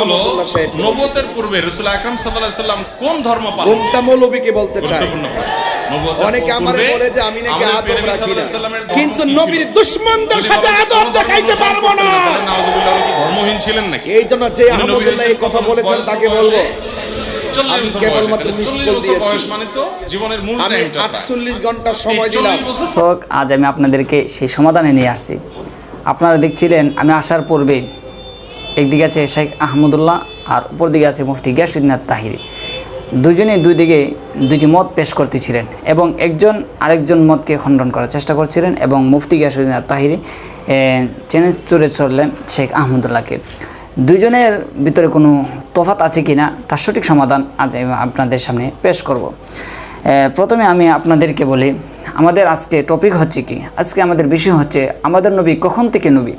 হলো আহমদুল্লাহ সাহেব। নবতের পূর্বে রসুল আকরাম সাল্লাম কোন ধর্ম পালন কোনটা মৌলবীকে বলতে চায়? অনেকে আমারে বলে যে আমি নাকি আদব রাখি না। সাল্লাল্লাহু আলাইহি সাল্লামের ধর্ম কিন্তু নবীর দুশ্মনদের সাথে আদব দেখাইতে পারব না। করতেন তাহলে নাউজুবিল্লাহ কি ধর্মহীন ছিলেন নাকি? এই জন্য যে আহমদুল্লাহ এই কথা বলেছেন তাকে বলব। আমি কেবলমাত্র দিয়েছি। মানে তো জীবনের মূল আমি আটচল্লিশ ঘণ্টা সময় দিলাম। 40 বছর হোক আজ আমি আপনাদেরকে সেই সমাধানে নিয়ে আসছি। আপনারা দেখছিলেন আমি আসার পূর্বে একদিকে আছে শেখ আহমদুল্লাহ আর উপর দিকে আছে মুফতি গিয়াসুদ্দিন তাহিরি দুজনে দুই দিকে দুটি মত পেশ করতেছিলেন এবং একজন আরেকজন মতকে খণ্ডন করার চেষ্টা করছিলেন এবং মুফতি গিয়াসুদ্দিন তাহিরি চ্যালেঞ্জ চড়ে চললেন শেখ আহমদুল্লাহকে। দুজনের ভিতরে কোনো তফাত আছে কি না তার সঠিক সমাধান আজ আপনাদের সামনে পেশ করব। প্রথমে আমি আপনাদেরকে বলি, আমাদের আজকে টপিক হচ্ছে কি? আজকে আমাদের বিষয় হচ্ছে, আমাদের নবী কখন থেকে নবী?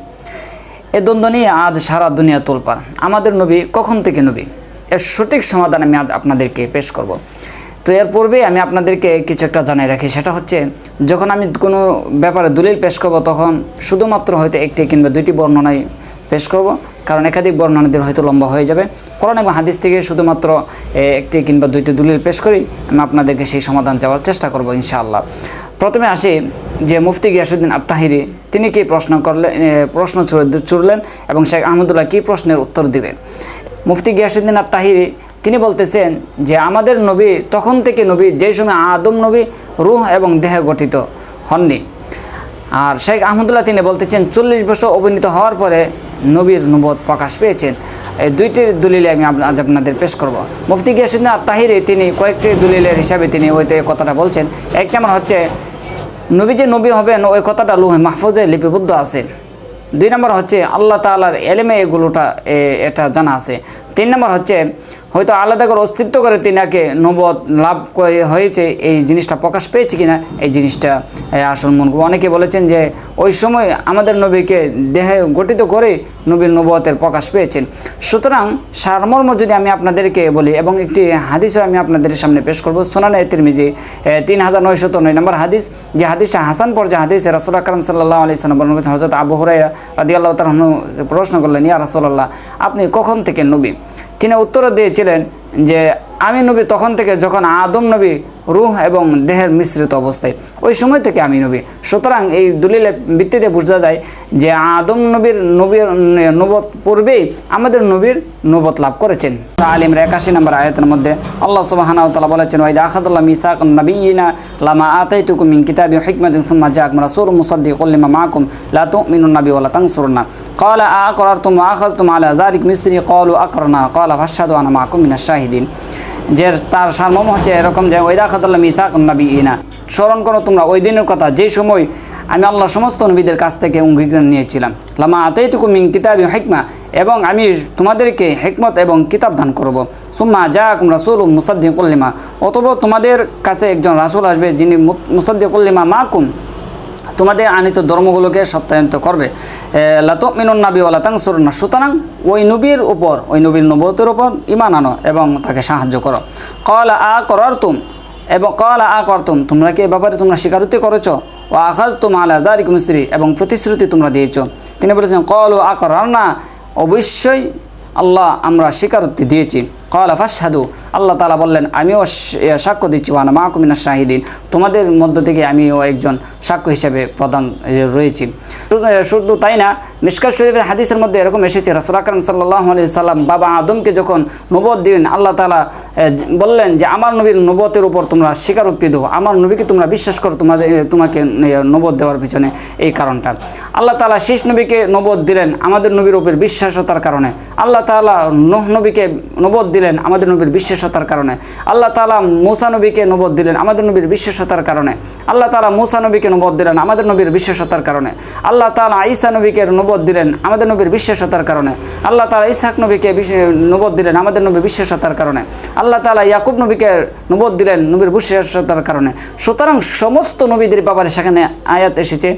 এ দ্বন্দ্ব নিয়ে আজ সারা দুনিয়া তোলপার আমাদের নবী কখন থেকে নবী? এর সঠিক সমাধান আমি আজ আপনাদেরকে পেশ করব। তো এর পূর্বে আমি আপনাদেরকে কিছু একটা জানাই রাখি, সেটা হচ্ছে, যখন আমি কোনো ব্যাপারে দলিল পেশ করব, তখন শুধুমাত্র হয়তো একটি কিংবা দুইটি বর্ণনায় পেশ করব, কারণ একাধিক বর্ণনা দিলে হয়তো লম্বা হয়ে যাবে। কোরআন এবং হাদিস থেকে শুধুমাত্র একটি কিংবা দুইটি দলিল পেশ করি আমি আপনাদেরকে সেই সমাধান দেওয়ার চেষ্টা করব, ইনশাআল্লাহ। প্রথমে আসি যে মুফতি গিয়াসুদ্দিন আত্মাহিরি তিনি কি প্রশ্ন করলেন প্রশ্ন ছুড়ে- ছুড়লেন এবং শেখ আহমদুল্লাহ কি প্রশ্নের উত্তর দিলেন? মুফতি গিয়াসুদ্দিন আত্মাহিরি তিনি বলতেছেন যে আমাদের নবী তখন থেকে নবী, যেই সময় আদম নবী, রুহ এবং দেহে গঠিত হননি। আর শেখ আহমদুল্লাহ তিনি বলতেছেন চল্লিশ বছর অবনীত হওয়ার পরে নবীর নবদ প্রকাশ পেয়েছেন। এই দুইটি দলিলে আমি আজ আপনাদের পেশ করব। মুফতি গিয়াসুদ্দিন তাহিরি তিনি কয়েকটি দলিলের হিসাবে তিনি ওইতে কথাটা বলছেন। এক নম্বর হচ্ছে নবী যে নবী হবেন, ওই কথাটা লুহে মাহফুজে লিপিবদ্ধ আছে। দুই নম্বর হচ্ছে আল্লাহ তালার এলেমে এগুলোটা এটা জানা আছে। তিন নম্বর হচ্ছে হয়তো আলাদা করে অস্তিত্ব করে তিনাকে নবদ লাভ হয়েছে, এই জিনিসটা প্রকাশ পেয়েছে কিনা, এই জিনিসটা আসল মন অনেকে বলেছেন যে ওই সময় আমাদের নবীকে দেহে গঠিত করে নবীর নবতের প্রকাশ পেয়েছেন। সুতরাং সারমর্ম যদি আমি আপনাদেরকে বলি, এবং একটি হাদিসও আমি আপনাদের সামনে পেশ করব, সোনানে তিরমিজি তিন হাজার নয়শত নয় নম্বর হাদিস। যে হাদিসটা হাসান পর্যায়ে হাদিস, রাসুল আকরম সাল্লাহ আলি সাল্লাম হজরত আবু হুরাই রাদি আল্লাহ প্রশ্ন করলেন, ইয়া রাসুল্লাহ আপনি কখন থেকে নবী? তিনি উত্তর দিয়েছিলেন যে আমি নবী তখন থেকে যখন আদম নবী রুহ এবং দেহের মিশ্রিত অবস্থায় ওই সময় থেকে আমি নবী সুতরাং এই দলিলের ভিত্তিতে বোঝা যায় যে আদম নবীর নবীর নবত পূর্বেই আমাদের নবীর নবত লাভ করেছেন আলিমের একাশি নম্বর আয়াতের মধ্যে আল্লাহ সুবাহানা তালা বলেছেন ওয়াইদা আখাদুল্লাহ মিসাক নবীনা লামা আতাইতুকুম মিন কিতাবি হিকমাতিন সুম্মা জাআকুম রাসূলুম মুসাদ্দিকুল লিমা মাআকুম লা তুমিনুন নাবি ওয়া লা তানসুরুনা قال أقررتم وأخذتم على ذلك مثلي قالوا أقرنا قال فاشهدوا أنا معكم من الشاهدين যে তার সারমর্ম হচ্ছে এরকম যে ওইদা খাতাল্লাহ মিথাক নবী ইনা স্মরণ করো তোমরা, ওই দিনের কথা। যে সময় আমি আল্লাহ সমস্ত নবীদের কাছ থেকে অঙ্গীকার নিয়েছিলাম। লামা আতেই তুকু মিং কিতাবি হেকমা, এবং আমি তোমাদেরকে হেকমত এবং কিতাব দান করব। সুম্মা যা কুম রাসুল মুসাদ্দি কল্লিমা অথবা তোমাদের কাছে একজন রাসুল আসবে যিনি মুসাদ্দি কল্লিমা মা কুম তোমাদের আনিত ধর্মগুলোকে সত্যায়ন্ত করবে। লাত নাবি ওলা সুতরাং ওই নবীর উপর, ওই নবীর নবতের উপর ইমান আনো এবং তাকে সাহায্য করো। কলা আ করার তুম এবং কলা আ করতুম তোমরা কি এ ব্যাপারে তোমরা স্বীকারোক্তি করেছ? ও আখাজ তুম আলা জারিক মিস্ত্রি এবং প্রতিশ্রুতি তোমরা দিয়েছ। তিনি বলেছেন কল ও আ করার না অবশ্যই আল্লাহ আমরা স্বীকারোক্তি দিয়েছি। কলা ফাসাদু আল্লাহ তালা বললেন আমিও সাক্ষ্য দিচ্ছি ওয়ানা মাহকুমিনা শাহিদিন। তোমাদের মধ্য থেকে আমিও একজন সাক্ষ্য হিসেবে প্রদান রয়েছি। শুধু- তাই না মিসকার শরীফের হাদিসের মধ্যে এরকম এসেছে রাসুল আকরম সাল্লাহ সাল্লাম বাবা আদমকে যখন নবদ দিলেন আল্লাহ তালা বললেন যে আমার নবীর নবতের উপর তোমরা স্বীকারোক্তি দেবো আমার নবীকে তোমরা বিশ্বাস করো তোমাদের তোমাকে এ, নবদ দেওয়ার পিছনে এই কারণটা। আল্লাহ তালা শেষ নবীকে নবদ দিলেন আমাদের নবীর উপর বিশ্বাসতার কারণে। আল্লাহ তালা নোহ নবীকে নবদ দিলেন আমাদের নবীর বিশ্বাসতার কারণে। আল্লাহ তালা মুসা নবীকে নবদ দিলেন আমাদের নবীর বিশ্বাসতার কারণে। আল্লাহ তালা মুসা নবীকে নবদ দিলেন আমাদের নবীর বিশ্বাসতার কারণে। আল্লাহ তালা ঈসা নবীকে নবদ দিলেন আমাদের নবীর বিশ্বাসতার কারণে। আল্লাহ তালা ইসাক নবীকে নবদ দিলেন আমাদের নবীর বিশ্বাসতার কারণে। আল্লাহ তালা ইয়াকুব নবীকে নবদ দিলেন নবীর বিশ্বাসতার কারণে। সুতরাং সমস্ত নবীদের ব্যাপারে সেখানে আয়াত এসেছে।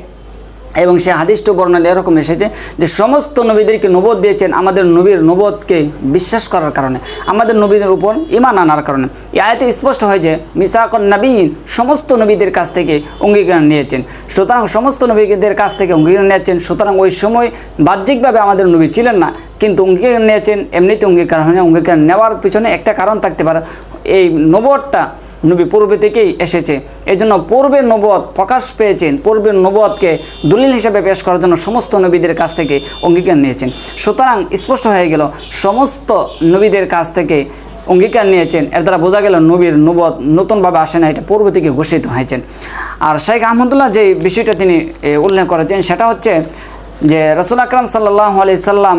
এবং সে হাদিসটি বর্ণনা এরকম এসেছে যে সমস্ত নবীদেরকে নবদ দিয়েছেন আমাদের নবীর নবদকে বিশ্বাস করার কারণে, আমাদের নবীদের উপর ইমান আনার কারণে। এই আয়তে স্পষ্ট হয় যে মিসাকন নবীন সমস্ত নবীদের কাছ থেকে অঙ্গীকার নিয়েছেন। সুতরাং সমস্ত নবীদের কাছ থেকে অঙ্গীকার নিয়েছেন। সুতরাং ওই সময় বাহ্যিকভাবে আমাদের নবী ছিলেন না, কিন্তু অঙ্গীকার নিয়েছেন। এমনিতে অঙ্গীকার হয় না। অঙ্গীকার নেওয়ার পিছনে একটা কারণ থাকতে পারে। এই নবদটা নবী পূর্বে থেকেই এসেছে। এই জন্য পূর্বের নবদ প্রকাশ পেয়েছেন, পূর্বের নবদকে দলিল হিসেবে পেশ করার জন্য সমস্ত নবীদের কাছ থেকে অঙ্গীকার নিয়েছেন। সুতরাং স্পষ্ট হয়ে গেল, সমস্ত নবীদের কাছ থেকে অঙ্গীকার নিয়েছেন। এর দ্বারা বোঝা গেল নবীর নবদ নতুনভাবে আসে না, এটা পূর্ব থেকে ঘোষিত হয়েছেন আর শেখ আহমদুল্লাহ যে বিষয়টা তিনি উল্লেখ করেছেন, সেটা হচ্ছে যে রসুল আকরাম সাল্লাহ আলি সাল্লাম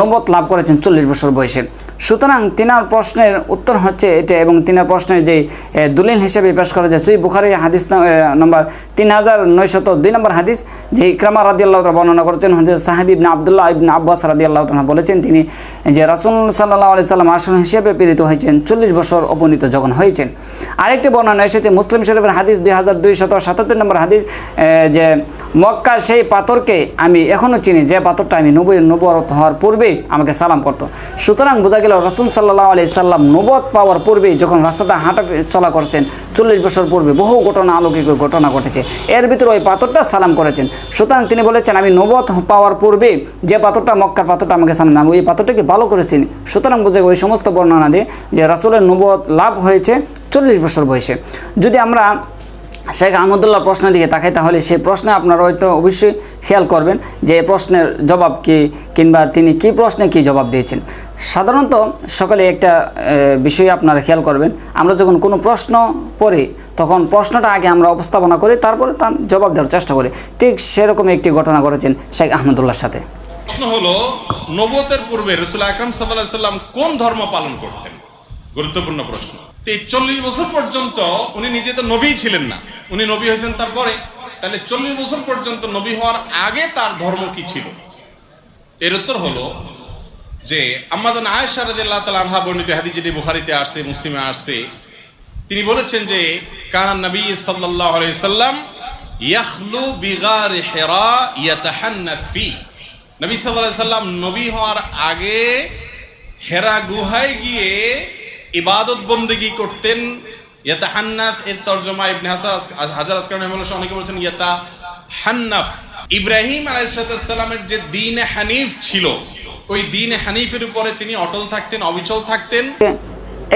নবত লাভ করেছেন চল্লিশ বছর বয়সে। সুতরাং তিনার প্রশ্নের উত্তর হচ্ছে এটা এবং তিনার প্রশ্নের যে দলিল হিসেবে পেশ করা যায়, সুই বুখারি হাদিস নম্বর তিন হাজার নয়শত দুই নম্বর হাদিস, যে ইকরামা রাদি আল্লাহ বর্ণনা করেছেন হচ্ছে সাহেব ইবনে আবদুল্লাহ ইবনে আব্বাস রাদি আল্লাহ বলেছেন, তিনি যে রাসুল সাল্লাহ আলি সাল্লাম আসন হিসেবে প্রেরিত হয়েছেন, চল্লিশ বছর উপনীত যখন হয়েছেন। আরেকটি বর্ণনা এসেছে, মুসলিম শরীফের হাদিস দুই হাজার দুইশত সাতাত্তর নম্বর হাদিস যে মক্কা সেই পাথরকে আমি এখনও চিনি, যে পাথরটা আমি নবী নবরত হওয়ার পূর্বেই আমাকে সালাম করতো। সুতরাং বোঝা গেল রসুল সাল্লাহ আলি সাল্লাম নবত পাওয়ার পূর্বেই যখন রাস্তাটা হাঁটা চলা করছেন, চল্লিশ বছর পূর্বে বহু ঘটনা, অলৌকিক ঘটনা ঘটেছে। এর ভিতরে ওই পাথরটা সালাম করেছেন। সুতরাং তিনি বলেছেন, আমি নবত পাওয়ার পূর্বে যে পাথরটা, মক্কার পাথরটা আমাকে সালাম আমি ওই পাথরটাকে ভালো করেছেন সুতরাং বুঝে ওই সমস্ত বর্ণনা দিয়ে যে রাসুলের নবদ লাভ হয়েছে চল্লিশ বছর বয়সে। যদি আমরা শেখ আহমদুল্লাহ প্রশ্নের দিকে তাকাই, তাহলে সেই প্রশ্নে আপনারা হয়তো অবশ্যই খেয়াল করবেন যে প্রশ্নের জবাব কি কিংবা তিনি কি প্রশ্নে কি জবাব দিয়েছেন। সাধারণত সকালে একটা বিষয় আপনারা খেয়াল করবেন। আমরা যখন কোনো প্রশ্ন পড়ি, তখন প্রশ্নটা আগে আমরা উপস্থাপনা করি, তারপরে তার জবাব দেওয়ার চেষ্টা করি। ঠিক সেরকম একটি ঘটনা ঘটেছেন শেখ আহমদুল্লাহর সাথে। প্রশ্ন হলো নবতের পূর্বে রসুল আকরম সাল্লাহ সাল্লাম কোন ধর্ম পালন করতেন? গুরুত্বপূর্ণ প্রশ্ন। তো চল্লিশ বছর পর্যন্ত উনি নিজে তো নবী ছিলেন না। উনি নবী হয়েছেন তারপরে। তাহলে চল্লিশ বছর পর্যন্ত নবী হওয়ার আগে তার ধর্ম কি ছিল? এর উত্তর হলো যে আম্মাজান আয়েশা রাদিয়াল্লাহু তাআলা আনহা বর্ণিত হাদিস যেটি বুখারীতে আসছে, মুসলিমে আসছে। তিনি বলেছেন যে, কানা নবী সাল্লাল্লাহু আলাইহি সাল্লাম ইয়াখলু বিগার হিরা ইয়াতাহান্নাফ ফি। নবী সাল্লাল্লাহু আলাইহি সাল্লাম নবী হওয়ার আগে হেরা গুহায় গিয়ে ইবাদত বন্দেগি করতেন এর তর্জমা ইবনে হাজার আসকার অনেকে বলেছেন ইয়াতা হান্নাফ ইব্রাহিম আলাইহিসসালামের যে দিন হানিফ ছিল, ওই দিন হানিফের উপরে তিনি অটল থাকতেন, অবিচল থাকতেন।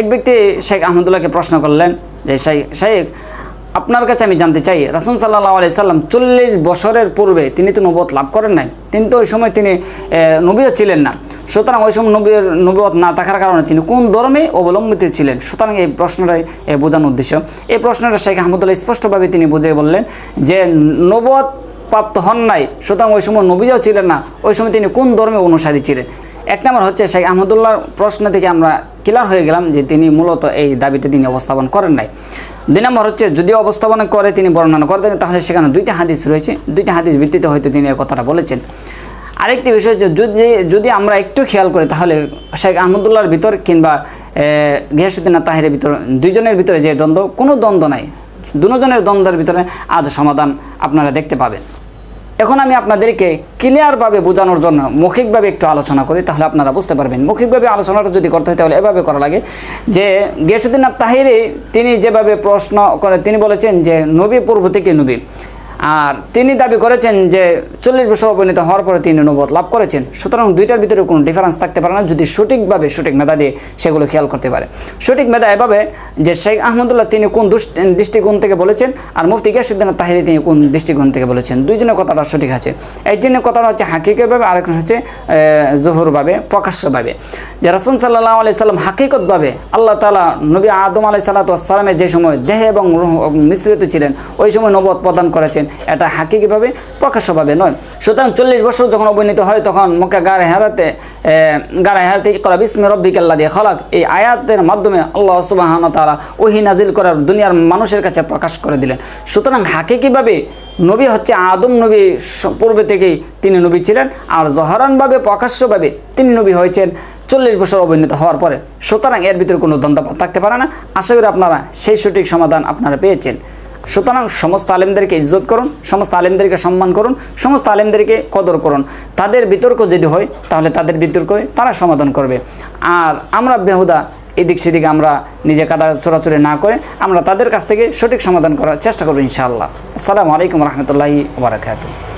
এক ব্যক্তি শেখ আহমদুল্লাহকে প্রশ্ন করলেন যে শেখ শেখ আপনার কাছে আমি জানতে চাই, রাসুল সাল্লাহ আলি সাল্লাম চল্লিশ বছরের পূর্বে তিনি তো নবত লাভ করেন নাই? কিন্তু ওই সময় তিনি নবীও ছিলেন না। সুতরাং ওই সময় নবীর নবত না থাকার কারণে তিনি কোন ধর্মে অবলম্বিত ছিলেন? সুতরাং এই প্রশ্নটাই বোঝানোর উদ্দেশ্য। এই প্রশ্নটা শেখ আহমদুল্লাহ স্পষ্টভাবে তিনি বুঝিয়ে বললেন যে নবত প্রাপ্ত হন নাই, সুতরাং ওই সময় নবীও ছিলেন না। ওই সময় তিনি কোন ধর্মে অনুসারী ছিলেন? এক নম্বর হচ্ছে শেখ আহমদুল্লাহর প্রশ্ন থেকে আমরা ক্লিয়ার হয়ে গেলাম যে তিনি মূলত এই দাবিটা তিনি উপস্থাপন করেন নাই। দুই নম্বর হচ্ছে, যদি উপস্থাপন করে, তিনি বর্ণনা করে দেন, তাহলে সেখানে দুইটা হাদিস রয়েছে। দুইটা হাদিস ভিত্তিতে হয়তো তিনি এই কথাটা বলেছেন। আরেকটি বিষয় হচ্ছে, যদি যদি আমরা একটু খেয়াল করি, তাহলে শেখ আহমদুল্লাহর ভিতর কিংবা গিয়াসুদ্দিন তাহিরের ভিতর, দুইজনের ভিতরে যে দ্বন্দ্ব, কোনো দ্বন্দ্ব নাই। দুজনের দ্বন্দ্বের ভিতরে আজ সমাধান আপনারা দেখতে পাবেন। এখন আমি আপনাদেরকে ক্লিয়ারভাবে বোঝানোর জন্য, মৌখিকভাবে একটু আলোচনা করি, তাহলে আপনারা বুঝতে পারবেন। মৌখিকভাবে আলোচনাটা যদি করতে হয়, তাহলে এভাবে করা লাগে যে, গিয়াসুদ্দিন তাহিরে তিনি যেভাবে প্রশ্ন করে, তিনি বলেছেন যে, নবী পূর্ব থেকে নবী। আর তিনি দাবি করেছেন যে চল্লিশ বছর অপরিণত হওয়ার পরে তিনি নবদ লাভ করেছেন। সুতরাং দুইটার ভিতরে কোনো ডিফারেন্স থাকতে পারে না যদি সঠিকভাবে সঠিক মেধা দিয়ে সেগুলো খেয়াল করতে পারে। সঠিক মেধা এভাবে যে শেখ আহমদুল্লাহ তিনি কোন দৃষ্টিকোণ থেকে বলেছেন আর মুফতি গিয়াসুদ্দিন তাহিরি তিনি কোন দৃষ্টিকোণ থেকে বলেছেন। দুইজনের কথাটা সঠিক আছে। এই জন্য কথাটা হচ্ছে হাকিকতভাবে আরেকজন হচ্ছে জহুরভাবে, প্রকাশ্যভাবে। যে রাসুল সাল্লাহ আলি সাল্লাম হাকিকতভাবে আল্লাহ তালা নবী আদম আলাই সাল্লাতামের যে সময় দেহে এবং মিশ্রিত ছিলেন, ওই সময় নবদ প্রদান করেছেন। এটা হাকিকিভাবে প্রকাশ্যভাবে নয়। সুতরাং চল্লিশ বছর যখন অবনীত হয়, তখন মক্কা গাড়ে হারাতে গাড়ে হারাতে করা? বিস্মে রব্বিকাল্লা দিয়ে খলাক। এই আয়াতের মাধ্যমে আল্লাহ সুবাহান তারা ওহি নাজিল করার দুনিয়ার মানুষের কাছে প্রকাশ করে দিলেন। সুতরাং হাকিকিভাবে নবী হচ্ছে আদম নবী পূর্বে থেকেই তিনি নবী ছিলেন আর জহরানভাবে, প্রকাশ্যভাবে তিনি নবী হয়েছেন চল্লিশ বছর অবনীত হওয়ার পরে। সুতরাং এর ভিতরে কোনো দ্বন্দ্ব থাকতে পারে না। আশা করি আপনারা সেই সঠিক সমাধান আপনারা পেয়েছেন। সুতরাং সমস্ত আলেমদেরকে ইজ্জত করুন, সমস্ত আলেমদেরকে সম্মান করুন, সমস্ত আলেমদেরকে কদর করুন। তাদের বিতর্ক যদি হয়, তাহলে তাদের বিতর্ক তারা সমাধান করবে। আর আমরা বেহুদা, এদিক সেদিকে আমরা নিজে কাদা চোরাচুরি না করে আমরা তাদের কাছ থেকে সঠিক সমাধান করার চেষ্টা করব ইনশাআল্লাহ। আসসালামু আলাইকুম রহমতুল্লাহি ওবরাকাতুহ